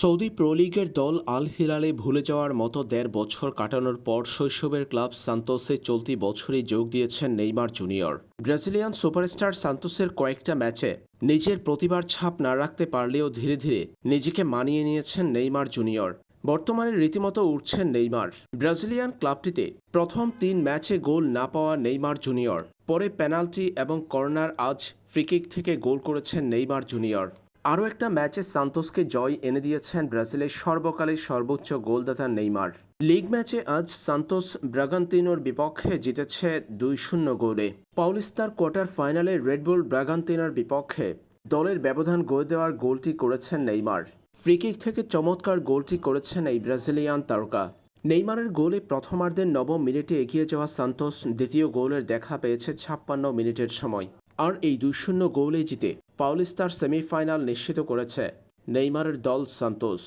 Saudi pro লিগের দল আল হিলালে ভুলে যাওয়ার মতো দেড় বছর কাটানোর পর শৈশবের ক্লাব সান্তোসে চলতি বছরই যোগ দিয়েছেন নেইমার জুনিয়র। ব্রাজিলিয়ান সুপারস্টার সান্তোসের কয়েকটা ম্যাচে নিজের প্রতিভার ছাপ না রাখতে পারলেও ধীরে ধীরে নিজেকে মানিয়ে নিয়েছেন নেইমার জুনিয়র। বর্তমানে রীতিমতো উঠছেন নেইমার। ব্রাজিলিয়ান ক্লাবটিতে প্রথম তিন ম্যাচে গোল না পাওয়া নেইমার জুনিয়র। পরে পেনাল্টি এবং কর্নার আজ ফ্রিকিক থেকে গোল করেছেন নেইমার জুনিয়র। আরও একটা ম্যাচে সান্তোসকে জয় এনে দিয়েছেন ব্রাজিলের সর্বকালের সর্বোচ্চ গোলদাতা নেইমার। লিগ ম্যাচে আজ সান্তোস ব্রাগান্তিনোর বিপক্ষে জিতেছে দুই শূন্য গোলে। পাউলিস্তার কোয়ার্টার ফাইনালে রেডবুল ব্রাগান্তিনোর বিপক্ষে দলের ব্যবধান গড়ে দেওয়ার গোলটি করেছেন নেইমার। ফ্রিকিক থেকে চমৎকার গোলটি করেছেন এই ব্রাজিলিয়ান তারকা। নেইমারের গোলে প্রথমার্ধের নবম মিনিটে এগিয়ে যাওয়া সান্তোস দ্বিতীয় গোলের দেখা পেয়েছে ছাপ্পান্ন মিনিটের সময়। আর এই দুই শূন্য গোলে জিতে পাউলিস্তার সেমিফাইনাল নিশ্চিত করেছে নেইমারের দল সান্তোস।